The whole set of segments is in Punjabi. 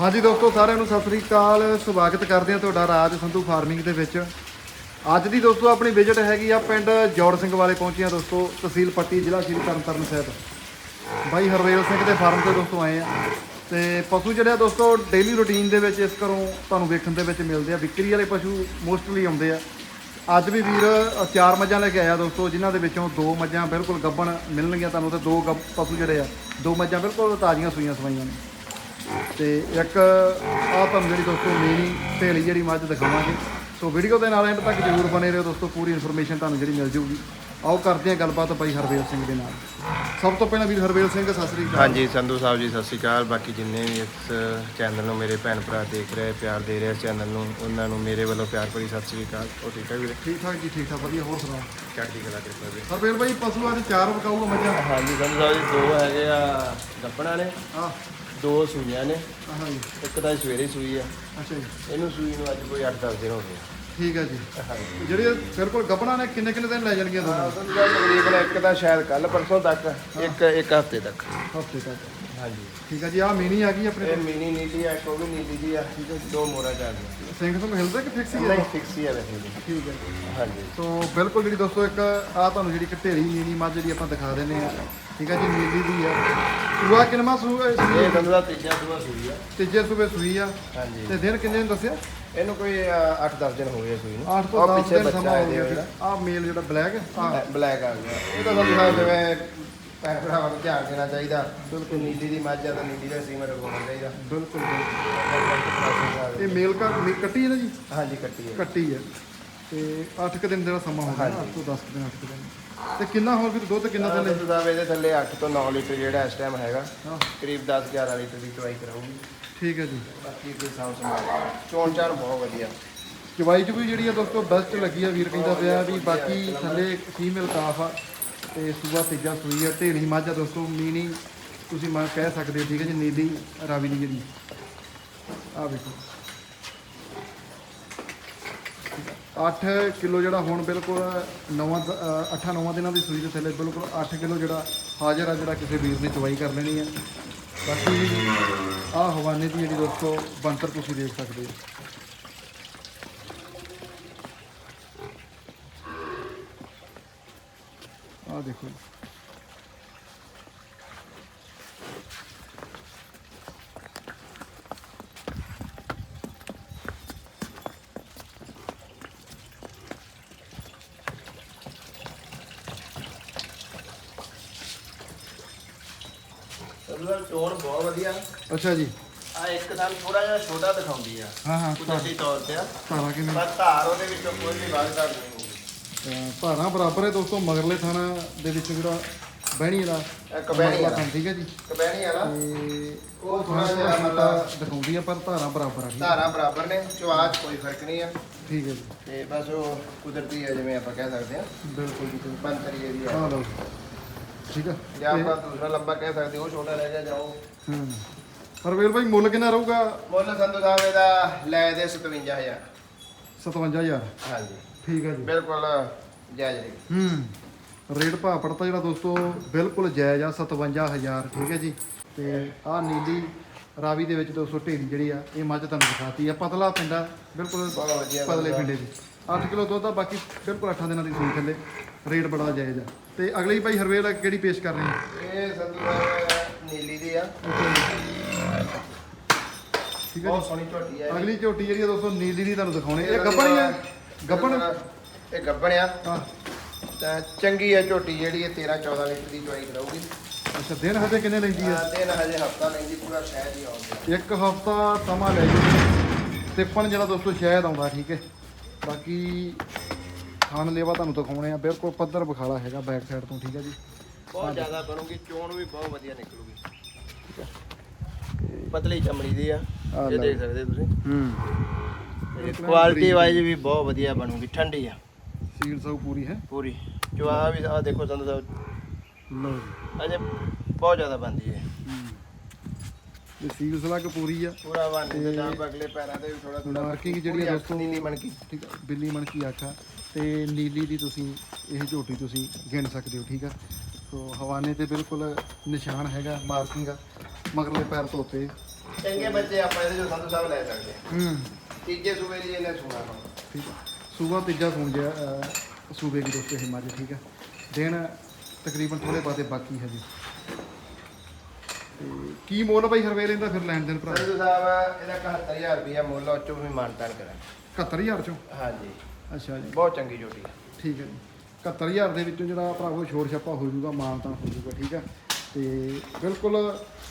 ਹਾਂਜੀ ਦੋਸਤੋ, ਸਾਰਿਆਂ ਨੂੰ ਸਤਿ ਸ੍ਰੀ ਅਕਾਲ। ਸਵਾਗਤ ਕਰਦੇ ਹਾਂ ਤੁਹਾਡਾ ਰਾਜ ਸੰਧੂ ਫਾਰਮਿੰਗ ਦੇ ਵਿੱਚ। ਅੱਜ ਦੀ ਦੋਸਤੋ, ਆਪਣੀ ਵਿਜ਼ਿਟ ਹੈਗੀ ਆ ਪਿੰਡ ਜੋੜ ਸਿੰਘ ਵਾਲੇ ਪਹੁੰਚੇ ਆ ਦੋਸਤੋ, ਤਹਿਸੀਲ ਪੱਟੀ, ਜ਼ਿਲ੍ਹਾ ਸ਼੍ਰੀ ਤਰਨਤਾਰਨ ਸਾਹਿਬ। ਬਾਈ ਹਰਵੇਲ ਸਿੰਘ ਦੇ ਫਾਰਮ ਤੇ ਦੋਸਤੋ ਆਏ ਆ। ਤੇ ਪਸ਼ੂ ਜਿਹੜੇ ਆ ਦੋਸਤੋ ਡੇਲੀ ਰੁਟੀਨ ਦੇ ਵਿੱਚ ਇਸ ਘਰੋਂ ਤੁਹਾਨੂੰ ਵੇਖਣ ਦੇ ਵਿੱਚ ਮਿਲਦੇ ਆ। ਵਿਕਰੀ ਵਾਲੇ ਪਸ਼ੂ ਮੋਸਟਲੀ ਆਉਂਦੇ ਆ। ਅੱਜ ਵੀ ਵੀਰ, ਚਾਰ ਮੱਝਾਂ ਲੈ ਕੇ ਆਇਆ ਦੋਸਤੋ, ਜਿਨ੍ਹਾਂ ਦੇ ਵਿੱਚੋਂ ਦੋ ਮੱਝਾਂ ਬਿਲਕੁਲ ਗੱਭਣ ਮਿਲਣਗੀਆਂ ਤੁਹਾਨੂੰ। ਤੇ ਦੋ ਗੱਭ- ਪਸ਼ੂ ਜਿਹੜੇ ਆ, ਦੋ ਮੱਝਾਂ ਬਿਲਕੁਲ ਤਾਜ਼ੀਆਂ ਸੂਈਆਂ ਸਵਾਈਆਂ ਨੇ। ਤੇ ਇੱਕ ਆ ਤੁਹਾਨੂੰ ਜਿਹੜੀ ਦੋਸਤੋ ਮੇਨੀ ਢੇਲੀ ਜਿਹੜੀ ਮੱਝ ਦਿਖਾਵਾਂਗੇ। ਸੋ ਵੀਡੀਓ ਦੇ ਨਾਲ ਐਂਡ ਤੱਕ ਜਰੂਰ ਬਨੇ ਰਹੋ ਦੋਸਤੋ ਪੂਰੀ ਇਨਫੋਰਮੇਸ਼ਨ ਤੁਹਾਨੂੰ ਜਿਹੜੀ ਮਿਲ ਜਾਊਗੀ ਆਓ ਕਰਦੇ ਹਾਂ ਗੱਲਬਾਤ ਬਾਈ ਹਰਵੇਲ ਸਿੰਘ ਦੇ ਨਾਲ। ਸਭ ਤੋਂ ਪਹਿਲਾਂ ਵੀਰ ਹਰਵੇਲ ਸਿੰਘ ਸਤਿ ਸ੍ਰੀ ਅਕਾਲ। ਹਾਂਜੀ ਸੰਧੂ ਸਾਹਿਬ ਜੀ ਸਤਿ ਸ਼੍ਰੀ ਅਕਾਲ। ਬਾਕੀ ਜਿੰਨੇ ਵੀ ਇਸ ਚੈਨਲ ਨੂੰ ਮੇਰੇ ਭੈਣ ਭਰਾ ਦੇਖ ਰਹੇ ਪਿਆਰ ਦੇ ਰਹੇ ਇਸ ਚੈਨਲ ਨੂੰ ਉਹਨਾਂ ਨੂੰ ਮੇਰੇ ਵੱਲੋਂ ਪਿਆਰ ਭਰੀ ਸਤਿ ਸ਼੍ਰੀ ਅਕਾਲ। ਉਹ ਠੀਕ ਠਾਕ ਵੀਰੇ? ਠੀਕ ਠਾਕ ਜੀ ਠੀਕ ਠਾਕ ਵਧੀਆ ਹੋਰ ਸੁਣਾਓ? ਚੜ੍ਹਦੀ ਕਲਾ ਕਿਰਪਾ ਵੀਰੇ ਹਰਵੇਲ ਬਾਈ ਪਸ਼ੂ ਅੱਜ ਚਾਰ ਵਿਕਾਊਗਾ ਮੱਝਾਂ। ਹਾਂਜੀ ਸੰਧੂ ਸਾਹਿਬ ਜੀ ਦੋ ਹੈਗੇ ਆ ਗੱਪਣਾ ਨੇ। ਆ ਦੋ ਸੂਈਆਂ ਨੇ। ਹਾਂ ਜੀ ਇੱਕ ਤਾਂ ਸਵੇਰੇ ਸੂਈ ਆ। ਅੱਛਾ ਜੀ। ਇਹਨੂੰ ਸੂਈ ਨੂੰ ਅੱਜ ਕੋਈ 8-10 ਦਿਨ ਹੋ ਗਏ ਠੀਕ ਹੈ ਜੀ। ਹਾਂਜੀ। ਜਿਹੜੇ ਬਿਲਕੁਲ ਗੱਭਣਾ ਨੇ ਕਿੰਨੇ ਕਿੰਨੇ ਦਿਨ ਲੈ ਜਾਣਗੀਆਂ ਤੁਹਾਨੂੰ? ਤਕਰੀਬਨ ਇੱਕ ਤਾਂ ਸ਼ਾਇਦ ਕੱਲ ਪਰਸੋਂ ਤੱਕ ਇੱਕ ਇੱਕ ਹਫ਼ਤੇ ਤੱਕ। ਹਫ਼ਤੇ ਤੱਕ। ਹਾਂਜੀ। ਠੀਕ ਹੈ ਜੀ ਆ ਮੀਨੀ ਆ ਗਈ ਆਪਣੇ ਇਹ ਕੋਲ ਮਿਨੀ ਨੀਲੀ ਆ ਉਹ ਵੀ ਨੀਲੀ ਦੀ ਆ ਦੋ ਮੋਰਾ ਚੱਲ ਗਿਆ ਸਿੰਘ ਤੋਂ ਹਿਲਦਾ ਕਿ ਫਿਕਸ ਹੀ ਹੈ ਨਹੀਂ ਫਿਕਸ ਹੀ ਆ ਵੈਸੇ ਜੀ ਠੀਕ ਹੈ ਹਾਂਜੀ। ਸੋ ਬਿਲਕੁਲ ਜਿਹੜੀ ਦੋਸਤੋ ਇੱਕ ਆ ਤੁਹਾਨੂੰ ਜਿਹੜੀ ਇੱਕ ਢੇਰੀ ਨੀਲੀ ਮੱਝ ਜਿਹੜੀ ਆਪਾਂ ਦਿਖਾ ਦਿੰਦੇ ਆ ਠੀਕ ਹੈ ਜੀ ਨੀਲੀ ਦੀ ਆ। ਸੂਆ ਕਿਨਮਾ ਸੂ ਇਹ ਸੰਧੂ ਸਾਹਿਬ ਤੀਜਾ ਸੂਆ ਸੂਈ ਆ। ਤੀਜੇ ਸੂਬੇ ਸੂਈ ਆ। ਹਾਂਜੀ। ਤੇ ਦਿਨ ਕਿੰਨੇ ਨੇ ਦੱਸਿਆ? ਇਹਨੂੰ ਕੋਈ 8-10 ਦਿਨ ਹੋ ਗਏ ਸੂਈ ਨੂੰ। 8 ਤੋਂ ਉਹ 10 ਪਿੱਛੇ ਦਿਨ ਬੱਚਾ ਸਮਾਂ ਹੋ ਇਹਦੇ ਗਿਆ ਆ ਮੇਲ ਜਿਹੜਾ ਬਲੈਕ ਆ। ਬਲੈਕ ਆ ਗਿਆ। ਇਹ ਤਾਂ ਸਾਹਿਬ ਜਿਵੇਂ ਭੈਣ ਭਰਾਵਾਂ ਨੂੰ ਧਿਆਨ ਦੇਣਾ ਚਾਹੀਦਾ। ਬਿਲਕੁਲ। ਨੀਲੀ ਦੀ ਮੱਝ ਆ ਤਾਂ ਨੀਲੀ ਦਾ ਸੀਮਰ ਰਖਾਉਣਾ ਚਾਹੀਦਾ। ਬਿਲਕੁਲ ਬਿਲਕੁਲ। ਇਹ ਮੇਲ ਕਾ ਮੇ- ਕੱਟੀ ਹੈ ਨਾ ਜੀ? ਹਾਂਜੀ ਕੱਟੀ ਹੈ। ਕੱਟੀ ਹੈ। ਤੇ 8 ਕੁ ਦਿਨ ਜਿਹੜਾ ਸਮਾਂ ਹੋ ਗਿਆ ਹਾਂਜੀ। 8 ਤੋਂ 10 ਕੁ ਦਿਨ 8 ਕੁ ਦਿਨ। ਤੇ ਕਿੰਨਾ ਹੋਰ ਫਿਰ ਦੁੱਧ ਕਿੰਨਾ ਦਿਨ ਦੁੱਧ ਦਾ ਇਹਦੇ ਥੱਲੇ 8 ਤੋਂ 9 ਲੀਟਰ ਜਿਹੜਾ ਇਸ ਟਾਈਮ ਹੈਗਾ। ਹਾਂ। ਕਰੀਬ 10-11 ਲੀਟਰ ਦੀ ਚਵਾਈ ਕਰਾਊਗੀ। ਠੀਕ ਹੈ ਜੀ। ਬਾਕੀ ਕੋਈ ਸਾਂਭ ਸੰਭਾਲ ਚੋਣ ਚਾਰ ਬਹੁਤ ਵਧੀਆ। ਚਵਾਈ ਚ ਵੀ ਜਿਹੜੀ ਆ ਦੋਸਤੋ ਬੈਸਟ ਲੱਗੀ ਆ ਵੀਰ ਕਹਿੰਦਾ ਪਿਆ ਵੀ ਬਾਕੀ ਥੱਲੇ ਫੀਮੇਲ ਕਾਫ ਆ ਤੇ ਸੂਆ ਤੀਜਾ ਸੂਈ ਹੈ ਢੇਲੀ ਮਾਝਾ ਆ ਦੋਸਤੋ ਮੀਨੀ ਤੁਸੀਂ ਮੈਂ, ਕਹਿ ਸਕਦੇ ਹੋ, ਠੀਕ ਹੈ ਜੀ, ਨੀਲੀ, ਰਾਵੀ ਦੀ ਜਿਹੜੀ ਆ ਵੇਖੋ। 8 ਕਿਲੋ ਜਿਹੜਾ ਹੁਣ ਬਿਲਕੁਲ ਨਵਾਂ 8 9 ਦਿਨਾਂ ਦੀ ਸੂਈ ਦੇ ਥੱਲੇ ਬਿਲਕੁਲ 8 ਕਿਲੋ ਜਿਹੜਾ ਹਾਜ਼ਰ ਆ, ਜਿਹੜਾ ਕਿਸੇ ਵੀਰ ਨੇ ਚਵਾਈ ਕਰ ਲੈਣੀ ਹੈ ਬਾਕੀ ਆ ਹਵਾਨੇ ਦੀ ਜਿਹੜੀ ਦੋਸਤੋ ਬੰਤਰ ਤੁਸੀਂ ਦੇਖ ਸਕਦੇ ਹੋ। ਆ ਦੇਖੋ ਸੰਧੂ ਸਾਹਿਬ ਚੋਣ ਬਹੁਤ ਵਧੀਆ ਅੱਛਾ ਜੀ ਆ ਇੱਕ ਦਮ ਥੋੜਾ ਜਿਹਾ ਛੋਟਾ ਦਿਖਾਉਂਦੀ ਆ ਹਾਂ ਹਾਂ ਕੁਦਰਤੀ ਤੌਰ ਤੇ ਆ ਧਾਰਾ ਕਿਵੇਂ ਪਰ ਧਾਰ ਉਹਦੇ ਵਿੱਚੋਂ ਕੋਈ ਵੀ ਵਾਧ ਘਾਟ ਨਹੀਂ ਧਾਰਾਂ ਬਰਾਬਰ ਹੈ ਦੋਸਤੋ ਮਗਰਲੇ ਥਾਣਾ ਦੇ ਵਿੱਚ ਜਿਹੜਾ ਬਹਿਣੀ ਦਾ ਕਬੈਣੀ ਮਗਰਲਾ ਵਾਲਾ। ਠੀਕ ਹੈ ਜੀ? ਕਬੈਣੀ ਵਾਲਾ। ਤੇ ਉਹ ਥੋੜਾ ਜਿਹਾ ਮਤਲਬ- ਦਿਖਾਉਂਦੀ ਆ ਪਰ ਧਾਰਾਂ ਬਰਾਬਰ ਆ ਧਾਰਾਂ ਬਰਾਬਰ ਨੇ ਚਵਾਜ ਕੋਈ ਫ਼ਰਕ ਨਹੀਂ ਆ। ਠੀਕ ਹੈ ਜੀ। ਤੇ ਬਸ ਉਹ ਕੁਦਰਤੀ ਹੈ ਜਿਵੇਂ ਆਪਾਂ ਕਹਿ ਸਕਦੇ ਹਾਂ ਬਿਲਕੁਲ ਜੀ। ਬੰਤਰੀ ਇਹਦੀ ਆ। ਹੈ ਲਓ ਠੀਕ ਹੈ ਜਾਂ ਆਪਾਂ ਦੂਸਰਾ ਲੰਬਾ ਕਹਿ ਸਕਦੇ ਉਹ ਛੋਟਾ ਰਹਿ ਗਿਆ ਜਾਓ। ਹੂੰ। ਹਰਵੇਲ ਭਾਈ ਮੁੱਲ ਕਿੰਨਾ ਰਹੂਗਾ? ਮੁੱਲ ਸੰਧੂ ਸਾਹਿਬ ਇਹਦਾ ਲੈ ਦੇ 57000 57000 ਹਾਂਜੀ। ਠੀਕ ਹੈ ਜੀ। ਬਿਲਕੁਲ ਜਾਇਜ਼ ਰਹੀ ਹੂੰ ਰੇਟ ਭਾਅ ਪੜਤਾ ਜਿਹੜਾ ਦੋਸਤੋ ਬਿਲਕੁਲ ਜਾਇਜ਼ ਆ 57000 ਠੀਕ ਹੈ ਜੀ। ਤੇ ਆਹ ਨੀਲੀ ਰਾਵੀ ਦੇ ਵਿੱਚ ਦੋਸਤੋ ਢੇਰੀ ਜਿਹੜੀ ਆ ਇਹ ਮੱਝ ਤੁਹਾਨੂੰ ਦਿਖਾਤੀ ਆ ਪਤਲਾ ਪਿੰਡਾ ਬਿਲਕੁਲ ਪਤਲੇ। ਪਿੰਡੇ ਦੀ। 8 ਕਿਲੋ ਦੁੱਧ ਆ ਬਾਕੀ ਬਿਲਕੁਲ 8 ਦਿਨਾਂ ਦੀ ਸੂਈ ਥੱਲੇ ਰੇਟ ਬੜਾ ਜਾਇਜ਼ ਆ। ਤੇ ਅਗਲੀ ਭਾਈ ਹਰਵੇਲ ਕਿਹੜੀ ਪੇਸ਼ ਕਰ ਰਹੇ ਆ ਇਹ ਸੰਧੂ ਨੀਲੀ ਦੀ ਆ। ਠੀਕ ਹੈ ਬਹੁਤ ਸੋਹਣੀ ਝੋਟੀ ਹੈ ਅਗਲੀ ਝੋਟੀ ਜਿਹੜੀ ਆ ਦੋਸਤੋ ਨੀਲੀ ਦੀ ਤੁਹਾਨੂੰ ਦਿਖਾਉਣੇ ਇਹ ਗੱਬਣ ਹੀ ਆ? ਗੱਬਣ? ਇਹ ਗੱਬਣ ਆ। ਆ ਤਾਂ ਚੰਗੀ ਹੈ ਝੋਟੀ ਜਿਹੜੀ ਇਹ 13 14 ਲੀਟਰ ਦੀ ਚਵਾਈ ਕਰਾਊਗੀ। ਅੱਛਾ ਦਿਨ ਹਜੇ ਕਿੰਨੇ ਲੈਂਦੀ ਆ? ਆ ਦਿਨ ਹਜੇ ਹਫਤਾ ਲੈਂਦੀ ਪੂਰਾ ਸ਼ਹਿਦ ਹੀ ਆਉਂਦਾ। ਇੱਕ ਹਫਤਾ ਸਮਾਂ ਲੈ ਜੀ। ਤਿੱਪਣ ਜਿਹੜਾ ਦੋਸਤੋ ਸ਼ਾਇਦ ਆਉਂਦਾ ਠੀਕ ਹੈ। ਬਾਕੀ ਖਾਣ ਲੇਵਾ ਤੁਹਾਨੂੰ ਦਿਖਾਉਣੇ ਆ। ਬਿਲਕੁਲ ਪੱਧਰ ਬਖਾਲਾ ਹੈਗਾ ਬੈਕ ਸਾਈਡ ਤੋਂ ਠੀਕ ਹੈ ਜੀ। ਬਹੁਤ ਜ਼ਿਆਦਾ ਬਣੂਗੀ ਚੋਣ ਵੀ ਬਹੁਤ ਵਧੀਆ ਨਿਕਲੂਗੀ। ਪਤਲੀ ਚਮੜੀ ਦੀ ਆ। ਇਹ। ਦੇਖ ਸਕਦੇ ਤੁਸੀਂ। ਹੂੰ। ਕੁਆਲਿਟੀ ਵਾਈਜ਼ ਵੀ ਬਹੁਤ ਵਧੀਆ ਬਣੂਗੀ ਠੰਡੀ ਆ। ਸੀਲ ਸਭ ਪੂਰੀ ਹੈ। ਪੂਰੀ। ਜੋ ਆ ਵੀ ਆ ਦੇਖੋ ਸੰਦ ਸਾਹਿਬ ਲਓ ਜੀ। ਅਜੇ ਬਹੁਤ ਜ਼ਿਆਦਾ ਬਣਦੀ ਹੈ। ਇਹ ਸੀਲ ਸਲੱਗ ਪੂਰੀ ਆ। ਪੂਰਾ ਬਣ ਤੇ ਜਾਂ ਅਗਲੇ ਪੈਰਾਂ ਤੇ ਵੀ ਥੋੜਾ ਥੋੜਾ ਮਾਰਕਿੰਗ ਜਿਹੜੀ ਦੋਸਤੋ ਨੀਲੀ ਮਣਕੀ ਠੀਕ ਆ ਬਿੱਲੀ ਮਣਕੀ ਆਖਾ ਤੇ ਨੀਲੀ ਦੀ ਤੁਸੀਂ ਇਹ ਝੋਟੀ ਤੁਸੀਂ ਗਿਣ ਸਕਦੇ ਹੋ ਠੀਕ ਆ। ਸੋ ਹਵਾਨੇ ਤੇ ਬਿਲਕੁਲ ਨਿਸ਼ਾਨ ਹੈਗਾ ਮਾਰਕਿੰਗ ਮਗਰਲੇ ਪੈਰ ਧੋਤੇ। ਚੰਗੇ ਬੱਚੇ ਆਪਾਂ ਇਹਦੇ ਜੋ ਸੰਧੂ ਸਾਹਿਬ ਲੈ ਸਕਦੇ ਹਾਂ ਹੂੰ। ਤੀਜੇ ਸੂਬੇ ਦੀ ਇਹਨੇ ਸੁਣਾ ਠੀਕ ਆ। ਸੂਬਾ ਤੀਜਾ ਸੁਣ ਜਿਆ ਸੂਬੇ ਦੀ ਦੋਸਤੋ ਇਹ ਮੱਝ ਠੀਕ ਆ। ਦਿਨ ਤਕਰੀਬਨ ਥੋੜੇ ਬਾਤੇ ਬਾਕੀ ਹੈ ਜੀ। ਤੇ ਕੀ ਮੁੱਲ ਭਾਈ ਹਰਵੇਲ ਇਹਦਾ ਫਿਰ ਲੈਣ ਦੇਣ ਭਰਾ? ਸੰਧੂ ਸਾਹਿਬ ਇਹਦਾ 71000 ਰੁਪਇਆ ਮੁੱਲ ਉਹ ਚੋਂ ਵੀ ਮਾਨਤਾਨ ਕਰਾਂ 71000 ਚੋਂ? ਹਾਂਜੀ। ਅੱਛਾ ਜੀ। ਬਹੁਤ ਚੰਗੀ ਜੋਟੀ ਹੈ ਠੀਕ ਹੈ ਜੀ। 71000 ਦੇ ਵਿੱਚੋਂ ਜਿਹੜਾ ਭਰਾਵੋ ਛੋੜ ਛਾਪਾ ਹੋ ਜਾਊਗਾ ਮਾਨ ਤਾਂ ਹੋ ਜਾਊਗਾ ਠੀਕ ਆ। ਤੇ ਬਿਲਕੁਲ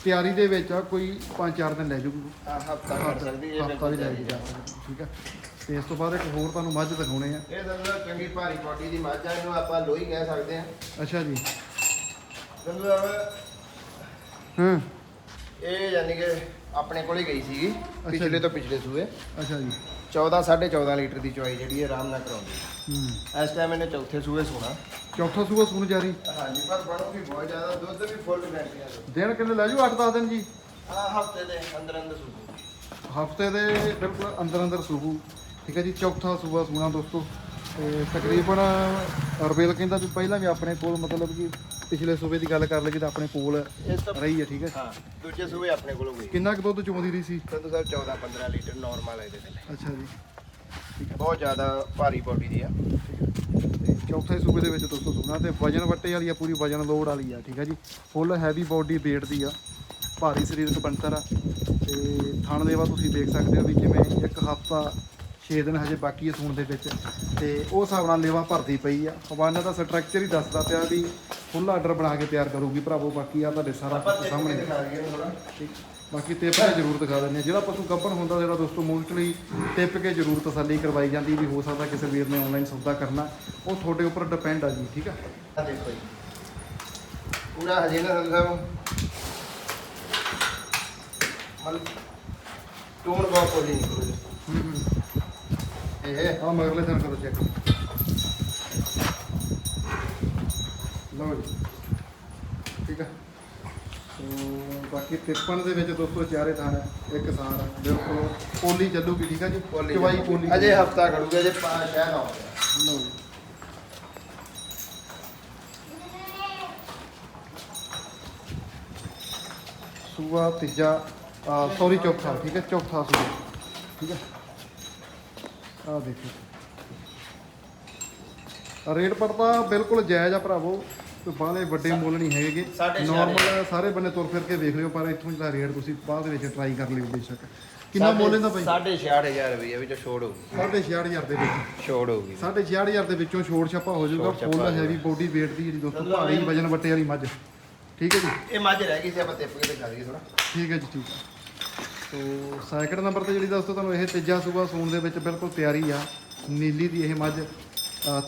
ਤਿਆਰੀ ਦੇ ਵਿੱਚ ਆ ਕੋਈ 5-4 ਦਿਨ ਲੈ ਜਾਊਗਾ ਆ ਹਫਤਾ ਕਰ ਸਕਦੀ ਹੈ ਹਫਤਾ ਵੀ ਲੈ ਜਾ ਠੀਕ ਆ। ਤੇ ਇਸ ਤੋਂ ਬਾਅਦ ਇੱਕ ਹੋਰ ਤੁਹਾਨੂੰ ਮੱਝ ਦਿਖਾਉਣੇ ਆ। ਇਹ ਸਾਹਿਬ ਚੰਗੀ ਭਾਰੀ ਕੋਟੀ ਦੀ ਮੱਝ ਆ ਇਹਨੂੰ ਆਪਾਂ ਲੋਹੀ ਕਹਿ ਸਕਦੇ ਹਾਂ। ਅੱਛਾ ਜੀ। ਸਾਹਿਬ ਹਾਂ। ਇਹ ਯਾਨੀ ਕਿ ਆਪਣੇ ਕੋਲ ਹੀ ਗਈ ਸੀਗੀ ਪਿਛਲੇ। ਤੋਂ ਪਿਛਲੇ ਸੂਏ। ਅੱਛਾ ਜੀ। 14 14.5 ਲੀਟਰ ਦੀ ਚੁਆਈ ਜਿਹੜੀ ਹੈ ਆਰਾਮ ਨਾਲ ਕਰਾਉਂਦੀ ਹੂੰ। ਹੈ। ਇਸ ਟਾਈਮ ਇਹਨੇ ਚੌਥੇ ਸੂਏ ਸੋਣਾ। ਚੌਥਾ ਸੂਆ ਸੂਣ ਜਾਰੀ। ਹਾਂਜੀ ਪਰ ਬਣੂਗੀ ਬਹੁਤ ਜ਼ਿਆਦਾ ਦੁੱਧ ਵੀ ਫੁੱਲ ਗਰੰਟੀ ਦਿਨ ਕਿੰਨੇ ਲੈ ਜੂ? 8-10 ਦਿਨ ਜੀ? ਆ ਹਫ਼ਤੇ ਦੇ ਅੰਦਰ ਅੰਦਰ ਸੂੂ ਹਫ਼ਤੇ ਦੇ ਬਿਲਕੁਲ ਅੰਦਰ ਅੰਦਰ ਸੂਬੂ ਠੀਕ ਹੈ ਜੀ ਚੌਥਾ ਸੂਆ ਸੂਣਾ ਦੋਸਤੋ। ਤੇ ਤਕਰੀਬਨ ਰਬੇਲ ਕਹਿੰਦਾ ਵੀ ਪਹਿਲਾਂ ਵੀ ਆਪਣੇ ਕੋਲ ਮਤਲਬ ਕਿ ਪਿਛਲੇ ਸੂਬੇ ਦੀ ਗੱਲ ਕਰ ਲਈਏ ਤਾਂ ਆਪਣੇ ਕੋਲ ਇਸ ਤੋਂ ਰਹੀ ਹੈ ਠੀਕ ਹੈ? ਹਾਂ ਦੂਜੇ ਸੂਏ ਆਪਣੇ ਕੋਲ ਹੋਈ ਕਿੰਨਾ ਕੁ ਦੁੱਧ ਚੋਂਦੀ ਰਹੀ ਸੀ? ਸੰਧੂ ਸਾਹਿਬ 14 15 ਲੀਟਰ ਨਾਰਮਲ ਹੈ ਇਹਦੇ ਥੱਲੇ ਅੱਛਾ ਜੀ। ਬਹੁਤ ਜ਼ਿਆਦਾ ਭਾਰੀ ਬੋਡੀ ਦੀ ਆ। ਤੇ ਚੌਥੇ ਸੂਬੇ ਦੇ ਵਿੱਚ ਦੋਸਤੋ ਸੂਣਾ ਤੇ ਵਜਨ ਵੱਟੇ ਵਾਲੀ ਆ ਪੂਰੀ ਵਜਨ ਲੋਡ ਵਾਲੀ ਆ ਠੀਕ ਹੈ ਜੀ। ਫੁੱਲ ਹੈਵੀ ਬੋਡੀ weight ਦੀ ਆ। ਭਾਰੀ ਸਰੀਰਕ ਬਣਤਰ ਆ। ਤੇ ਥਣ ਦੇਵਾ ਤੁਸੀਂ ਦੇਖ ਸਕਦੇ ਹੋ ਵੀ ਜਿਵੇਂ ਇੱਕ ਹਫਤਾ 6 ਦਿਨ ਹਜੇ ਬਾਕੀ ਹੈ ਸੂਣ ਦੇ ਵਿੱਚ। ਤੇ ਉਹ ਹਿਸਾਬ ਨਾਲ ਲੇਵਾ ਭਰਦੀ ਪਈ ਆ। ਹਵਾਨਾ ਦਾ ਸਟਰਕਚਰ ਹੀ ਦੱਸਦਾ ਪਿਆ ਵੀ ਫੁੱਲ ਆਰਡਰ ਬਣਾ ਕੇ ਤਿਆਰ ਕਰੂਗੀ ਭਰਾਵੋ ਬਾਕੀ ਆ ਤੁਹਾਡੇ ਸਾਰਾ ਕੁਝ ਸਾਹਮਣੇ ਦਿਖਾ ਦਈਏ ਥੋੜਾ ਬਾਕੀ ਟਿਪ ਕੇ ਜ਼ਰੂਰ ਦਿਖਾ ਦਿੰਦੇ ਆ ਜਿਹੜਾ ਪਸ਼ੂ ਗੱਭਣ ਹੁੰਦਾ ਜਿਹੜਾ ਦੋਸਤੋ ਮੋਸਟਲੀ ਟਿਪ ਕੇ ਜ਼ਰੂਰ ਤਸੱਲੀ ਕਰਵਾਈ ਜਾਂਦੀ ਵੀ ਹੋ ਸਕਦਾ ਕਿਸੇ ਵੀਰ ਨੇ ਆਨਲਾਈਨ ਸੌਦਾ ਕਰਨਾ। ਉਹ ਤੁਹਾਡੇ ਉੱਪਰ ਡਿਪੈਂਡ ਆ ਜੀ ਠੀਕ ਆ? ਆ ਦੇਖੋ ਜੀ। ਪੂਰਾ ਹਜੇ ਨਾ ਸਾਹਿਬ ਮਨ ਟੋਨ ਬਹੁਤ ਕੋਲੀ ਨਿਕਲੂ ਇਹ ਆ ਮਗਰਲੇ ਦਿਨ ਕਰੋ ਚੈੱਕ ਲਓ ਜੀ। ਠੀਕ ਆ। ਸੋ ਬਾਕੀ ਤਿੱਪਣ ਦੇ ਵਿੱਚ ਦੋਸਤੋ ਚਾਰੇ ਥਾਂ ਹੈ ਇੱਕ ਸਾਰ ਆ, ਬਿਲਕੁਲ ਪੋਲੀ ਚੱਲੂਗੀ ਠੀਕ ਆ ਜੀ? ਚਵਾਈ ਪੋਲੀ। ਅਜੇ ਹਫਤਾ ਖੜੂਗਾ ਜੇ ਪਾ ਸ਼ਹਿਰ ਆਉਂਦਾ ਲਓ ਜੀ। ਸੂਆ ਤੀਜਾ ਸੌਰੀ ਚੌਥਾ ਠੀਕ ਹੈ ਚੌਥਾ ਸੂਆ। ਠੀਕ ਹੈ ਆ ਦੇਖੋ। ਰੇਟ ਪਰ ਤਾਂ ਬਿਲਕੁਲ ਜਾਇਜ਼ ਆ ਭਰਾਵੋ। ਬਾਹਲੇ ਵੱਡੇ ਮੁੱਲ ਨਹੀਂ ਹੈਗੇ। ਨਾਰਮਲ ਸਾਰੇ ਬੰਨੇ ਤੁਰ ਫਿਰ ਕੇ ਵੇਖ ਲਿਓ ਪਰ ਇੱਥੋਂ ਜਿਹੜਾ ਰੇਟ ਤੁਸੀਂ ਬਾਅਦ ਵਿੱਚ ਟਰਾਈ ਕਰ ਲਿਓ ਬੇਸ਼ੱਕ। ਕਿੰਨਾ ਮੁੱਲ ਇਹਦਾ ਭਾਈ? 6.5000 ਰੁਪਏ ਵਿੱਚ ਛੋੜ ਹੋਊਗੀ 65000 ਦੇ ਵਿੱਚ। ਛੋੜ ਹੋਊਗੀ 65000 ਦੇ ਵਿੱਚੋਂ ਛੋੜ ਛਾਪਾ ਹੋ ਜਾਊਗਾ ਫੁੱਲ ਹੈਵੀ ਬੋਡੀ weight ਦੀ ਜਿਹੜੀ ਦੋਸਤੋ ਭਾਰੀ। ਵਜਨ ਵੱਟੇ ਵਾਲੀ ਮੱਝ। ਠੀਕ ਹੈ ਜੀ? ਇਹ ਮੱਝ ਰਹਿ ਗਈ ਸੀ ਆਪਾਂ ਤਿੱਪ ਕੇ ਦਿਖਾ ਦਈਏ ਥੋੜਾ ਠੀਕ ਹੈ ਜੀ ਠੀਕ ਹੈ। ਸੋ ਸੈਕਿੰਡ ਨੰਬਰ ਤੇ ਜਿਹੜੀ ਦੋਸਤੋ ਤੁਹਾਨੂੰ ਇਹ ਤੀਜਾ ਸੂਬਾ ਸੂਣ ਦੇ ਵਿੱਚ ਬਿਲਕੁਲ ਤਿਆਰੀ ਆ ਨੀਲੀ ਦੀ ਇਹ ਮੱਝ।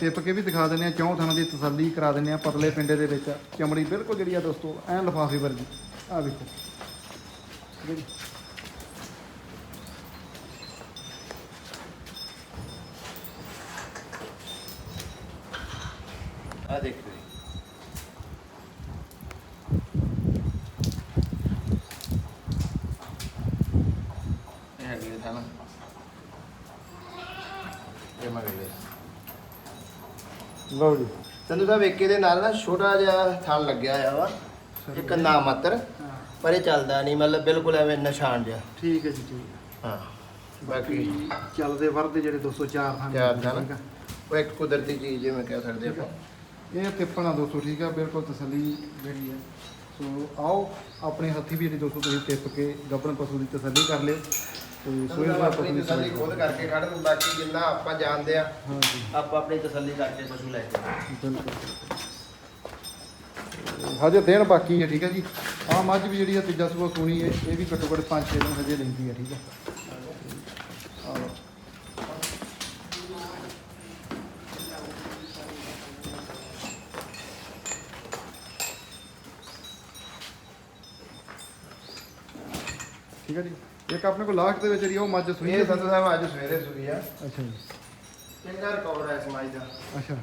ਤਿੱਪ ਕੇ ਵੀ ਦਿਖਾ ਦਿੰਦੇ ਆ ਚੌਂ ਥਾਂ ਦੀ ਤਸੱਲੀ ਕਰਾ ਦਿੰਦੇ ਆ ਪਤਲੇ ਪਿੰਡੇ ਦੇ ਵਿੱਚ। ਚਮੜੀ ਬਿਲਕੁਲ ਜਿਹੜੀ ਆ ਦੋਸਤੋ, ਐਨ ਲਫਾਫੇ ਵਰਗੀ। ਆ ਵੇਖੋ। ਠੀਕ ਆ ਦੇਖੋ ਜੀ ਇਹ ਹੈਗੀ ਹੈ ਥਾਣਾ ਇਹ ਮਗਲੇ ਲਓ ਜੀ। ਸੰਧੂ ਸਾਹਿਬ ਇੱਕ ਇਹਦੇ ਨਾਲ ਨਾ ਛੋਟਾ ਜਿਹਾ ਥਣ ਲੱਗਿਆ ਹੋਇਆ ਵਾ ਇੱਕ ਨਾ ਮਾਤਰ ਪਰ ਇਹ ਚੱਲਦਾ ਨਹੀਂ ਮਤਲਬ ਬਿਲਕੁਲ ਐਵੇਂ ਨਿਸ਼ਾਨ ਜਿਹਾ। ਠੀਕ ਹੈ ਜੀ ਠੀਕ ਹੈ। ਹਾਂ ਬਾਕੀ ਚੱਲਦੇ ਵਰਦੇ ਜਿਹੜੇ 204 ਥਾਂ ਚਾਰ ਠੀਕ ਥਣ ਆ ਉਹ ਇੱਕ ਕੁਦਰਤੀ ਚੀਜ਼ ਜਿਵੇਂ ਕਹਿ ਸਕਦੇ ਆਪਾਂ। ਇਹ ਤਿੱਪਣਾ ਦੋਸਤੋ ਠੀਕ ਆ ਬਿਲਕੁਲ ਤਸੱਲੀ ਜਿਹੜੀ ਹੈ। ਸੋ ਆਓ ਆਪਣੇ ਹੱਥੀ ਵੀ ਜਿਹੜੀ ਦੋਸਤੋ ਤੁਸੀਂ ਟਿੱਪ ਕੇ ਗੱਭਣ ਪਸ਼ੂ ਦੀ ਤਸੱਲੀ ਕਰ ਲਿਓ। ਤੇ ਦਾ ਆਪਣੀ ਤਸੱਲੀ ਖੁਦ ਕਰਕੇ ਕੱਢ ਦਿੰਦਾ ਬਾਕੀ ਜਿੰਨਾ ਆਪਾਂ ਜਾਣਦੇ ਆ ਹਾਂ ਜੀ ਆਪਾਂ ਆਪਣੀ ਤਸੱਲੀ ਕਰਕੇ ਪਸ਼ੂ ਲੈ ਕੇ ਬਿਲਕੁਲ। ਹਜੇ ਦਿਨ ਬਾਕੀ ਹੈ ਠੀਕ ਹੈ ਜੀ। ਆਹ ਮੱਝ ਵੀ ਜਿਹੜੀ ਆ ਤੀਜਾ ਸੂਆ ਸੂਣੀ ਹੈ ਇਹ ਵੀ ਘੱਟੋ ਘੱਟ 5-6 ਦਿਨ ਹਜੇ ਲੈਂਦੀ ਹੈ ਠੀਕ ਹੈ। ਲਓ। ਠੀਕ ਹੈ ਜੀ। ਇੱਕ ਆਪਣੇ ਕੋਲ ਲਾਸਟ ਦੇ ਵਿੱਚ ਜਿਹੜੀ ਉਹ ਮੱਝ ਸੂਈ ਹੈ। ਇਹ ਸੰਧੂ ਸਾਹਿਬ ਅੱਜ ਸਵੇਰੇ ਸੁਣੀ ਆ। ਅੱਛਾ ਜੀ। ਚੰਗਾ ਰਿਕਵਰ ਹੈ ਇਸ ਮਾਈ ਦਾ। ਅੱਛਾ।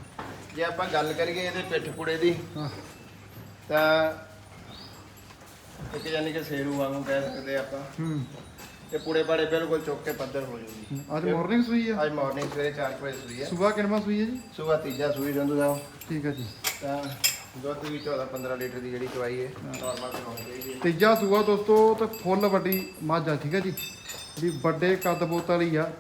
ਜੇ ਆਪਾਂ ਗੱਲ ਕਰੀਏ ਇਹਦੇ ਪਿੱਠ ਪੁੜੇ ਦੀ ਹਾਂ। ਤਾਂ ਇੱਕ ਯਾਨੀ ਕਿ ਸੇਰੂ ਵਾਂਗੂ ਕਹਿ ਸਕਦੇ ਆਪਾਂ। ਹੂੰ। ਤੇ ਪੁੜੇ ਪਾੜੇ ਬਿਲਕੁਲ ਚੁੱਕ ਕੇ ਪੱਧਰ ਹੋ ਜੂਗੀ ਅੱਜ ਮਾਰਨਿੰਗ ਸੂਈ ਆ? ਅੱਜ ਮਾਰਨਿੰਗ ਸਵੇਰੇ 4 ਵਜੇ ਸੂਈ ਹੈ ਸਵੇਰ ਕਿੰਨਾ ਸੂਈ ਹੈ ਜੀ? ਸਵੇਰ ਤੀਜਾ ਸੂਈ ਸੰਧੂ ਸਾਹਿਬ। ਠੀਕ ਹੈ ਜੀ। ਤਾਂ ਦੁੱਧ ਵੀ 14 15 ਲੀਟਰ ਦੀ ਜਿਹੜੀ ਚਵਾਈ ਹੈ। ਨਾਰਮਲ ਬਣਾਉਣੀ ਚਾਹੀਦੀ ਹੈ। ਤੀਜਾ ਸੂਆ ਦੋਸਤੋ ਤੇ ਫੁੱਲ ਵੱਡੀ ਮੱਝ ਆ ਠੀਕ ਹੈ ਜੀ? ਜਿਹੜੀ ਵੱਡੇ ਕੱਦ ਬੋਤ ਵਾਲੀ ਆ।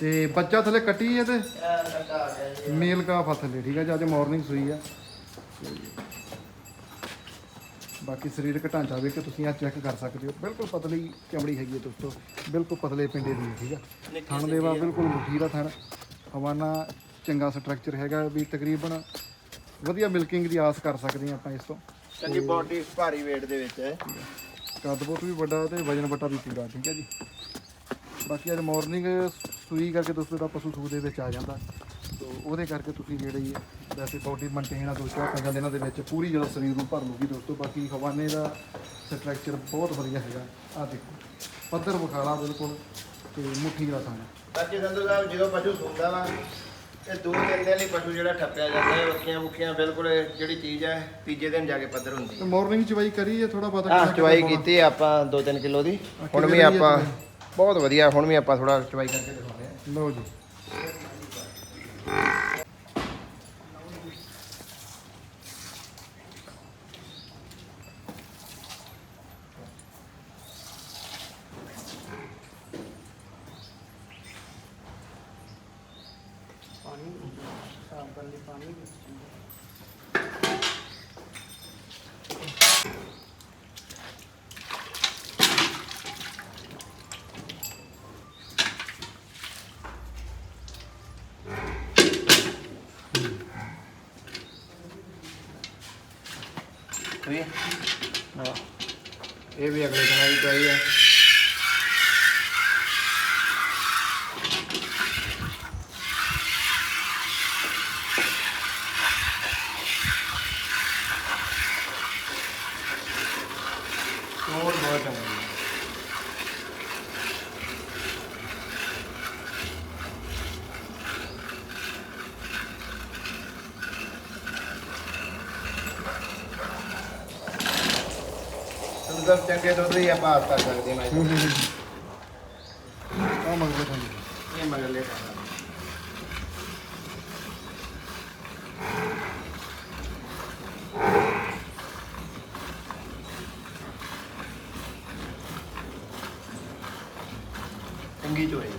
ਤੇ ਬੱਚਾ ਥੱਲੇ ਕੱਟੀ ਹੈ ਤੇ? ਆ ਮੇਲ ਕਾ ਥੱਲੇ ਠੀਕ ਹੈ ਜੀ? ਅੱਜ ਮਾਰਨਿੰਗ ਸੂਈ ਆ। ਬਾਕੀ ਸਰੀਰਕ ਢਾਂਚਾ ਵੇਖ ਕੇ ਤੁਸੀਂ ਆ ਚੈੱਕ ਕਰ ਸਕਦੇ ਹੋ। ਬਿਲਕੁਲ ਪਤਲੀ ਚਮੜੀ ਹੈਗੀ ਹੈ ਦੋਸਤੋ। ਬਿਲਕੁਲ ਪਤਲੇ ਪਿੰਡੇ ਦੀ ਠੀਕ ਹੈ? ਥਣ ਦੇਵਾ ਬਿਲਕੁਲ ਮੁੱਠੀ ਦਾ ਥਣ। ਹਵਾਨਾ ਚੰਗਾ ਸਟਰਕਚਰ ਹੈਗਾ ਵੀ ਤਕਰੀਬਨ ਵਧੀਆ ਮਿਲਕਿੰਗ ਦੀ ਆਸ ਕਰ ਸਕਦੇ ਹਾਂ ਆਪਾਂ ਇਸ ਤੋਂ। ਚੰਗੀ ਬੋਡੀ ਭਾਰੀ weight ਦੇ ਵਿੱਚ ਹੈ। ਕੱਦ ਬਹੁਤ ਵੀ ਵੱਡਾ ਤੇ ਵਜਨ ਵੱਟਾ ਵੀ ਪੂਰਾ ਠੀਕ ਹੈ ਜੀ। ਬਾਕੀ ਅੱਜ ਮਾਰਨਿੰਗ ਸੂਈ ਕਰਕੇ ਦੋਸਤੋ ਦਾ ਪਸ਼ੂ ਸੂ ਦੇ ਵਿੱਚ ਆ ਜਾਂਦਾ ਤੋ ਉਹਦੇ ਕਰਕੇ ਤੁਸੀਂ ਜਿਹੜੀ ਵੈਸੇ ਬਾਡੀ ਮੇਨਟੇਨ ਆ ਦੋਸਤੋ ਆਹ ਪੰਜਾਂ ਦਿਨਾਂ ਦੇ ਵਿੱਚ ਪੂਰੀ ਜਿਹੜਾ ਸਰੀਰ ਨੂੰ ਭਰ ਲੂਗੀ ਦੋਸਤੋ। ਬਾਕੀ ਹਵਾਨੇ ਦਾ ਸਟਰਕਚਰ ਬਹੁਤ ਵਧੀਆ ਹੈਗਾ। ਆ ਦੇਖੋ ਪੱਧਰ ਵਿਖਾਲਾ ਬਿਲਕੁਲ ਤੇ ਮੁੱਠੀ ਦਾ ਥਾਣਾ ਬਾਕੀ ਸੰਧੂ ਸਾਹਿਬ ਜਦੋਂ ਪਸ਼ੂ ਸੁੰਦਾ ਵਾ ਇਹ ਦੋ ਤਿੰਨ ਦਿਨ ਲਈ ਪਸ਼ੂ ਜਿਹੜਾ ਠੱਪਿਆ ਜਾਂਦਾ ਹੈ ਵੱਖੀਆਂ ਮੁੱਖੀਆਂ ਬਿਲਕੁਲ ਜਿਹੜੀ ਚੀਜ਼ ਹੈ ਤੀਜੇ ਦਿਨ ਜਾ ਕੇ ਪੱਧਰ ਹੁੰਦੀ ਤੇ ਮਾਰਨਿੰਗ ਚਵਾਈ ਕਰੀ ਹੈ ਥੋੜਾ ਬਹੁਤਾ ਹਾਂ ਚਵਾਈ ਕੀਤੀ ਆਪਾਂ 2-3 ਕਿਲੋ ਦੀ। ਹਾਂ, ਹੁਣ ਵੀ ਹੈ ਆਪਾਂ? ਬਹੁਤ ਵਧੀਆ ਹੁਣ ਵੀ ਆਪਾਂ ਥੋੜਾ ਚਵਾਈ ਕਰਕੇ ਦਿਖਾਉਂਦੇ ਹਾਂ। ਲਓ ਜੀ। ਇਹ ਵੀ ਅਗਲੇ ਦਿਨਾਂ ਦੀ ਚਵਾਈ ਹੈ ਹੋਰ ਬਹੁਤ ਚੰਗੀ ਹੈ ਸਭ ਚੰਗੇ ਦੁੱਧ ਦੀ ਆਪਾਂ ਆਸ ਕਰ ਸਕਦੇ ਹਾਂ ਹੂੰ ਹੂੰ। ਆ ਮੰਗਦੇ ਤੁਹਾਨੂੰ। ਇਹ ਮਗਰਲੇ ਪਾਣਾ ਚੰਗੀ ਚੋਈ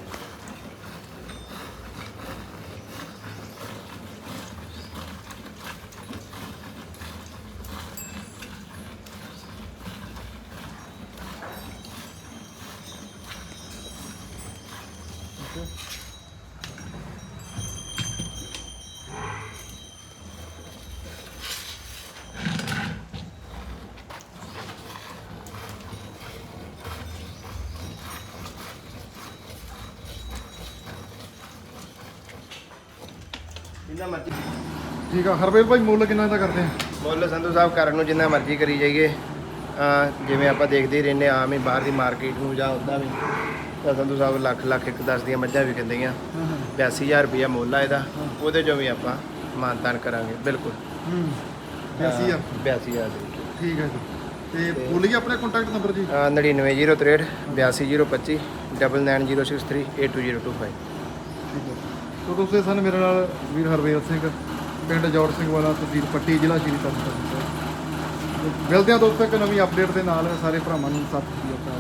ਜਿੰਨਾ ਮਰਜ਼ੀ ਠੀਕ ਆ ਹਰਵੇਲ ਭਾਈ ਮੁੱਲ ਕਿੰਨਾ ਦਾ ਕਰਦੇ ਆ? ਮੁੱਲ ਸੰਧੂ ਸਾਹਿਬ ਕਰਨ ਨੂੰ ਜਿੰਨਾ ਮਰਜ਼ੀ ਕਰੀ ਜਾਈਏ। ਜਿਵੇਂ ਆਪਾਂ ਦੇਖਦੇ ਹੀ ਰਹਿੰਦੇ ਆਮ ਹੀ ਬਾਹਰ ਦੀ ਮਾਰਕੀਟ ਨੂੰ ਜਾਂ ਉੱਦਾਂ ਵੀ। ਤਾਂ ਸੰਧੂ ਸਾਹਿਬ ਲੱਖ ਲੱਖ ਇੱਕ ਦਸ ਦੀਆਂ ਮੱਝਾਂ ਵੀ ਕਹਿੰਦੀਆਂ ਹਾਂ ਹਾਂ। 82000 ਰੁਪਇਆ ਮੁੱਲ ਆ ਇਹਦਾ। ਉਹਦੇ ਚੋਂ ਵੀ ਆਪਾਂ ਮਾਨਤਾਨ ਕਰਾਂਗੇ ਬਿਲਕੁਲ। ਹੂੰ 82000 82000 ਦੇ। ਠੀਕ ਹੈ ਜੀ। ਤੇ ਬੋਲੀਏ ਆਪਣੇ ਕੰਟੈਕਟ ਨੰਬਰ ਜੀ? ਅਹ 99063 82025 9906382025 ਠੀਕ ਹੈ ਸੋ ਦੋਸਤੋ ਸਨ ਮੇਰੇ ਨਾਲ ਵੀਰ ਹਰਵੇਲ ਸਿੰਘ, ਪਿੰਡ ਜੋੜ ਸਿੰਘ ਵਾਲਾ ਤਹਿਸੀਲ ਪੱਟੀ, ਜ਼ਿਲ੍ਹਾ ਸ਼੍ਰੀ ਤਰਨਤਾਰਨ ਸਾਹਿਬ। ਮਿਲਦੇ ਹਾਂ ਦੋਸਤੋ ਇੱਕ ਨਵੀਂ ਅਪਡੇਟ ਦੇ ਨਾਲ, ਸਾਰੇ ਭਰਾਵਾਂ ਨੂੰ ਸਤਿ ਸ਼੍ਰੀ ਅਕਾਲ।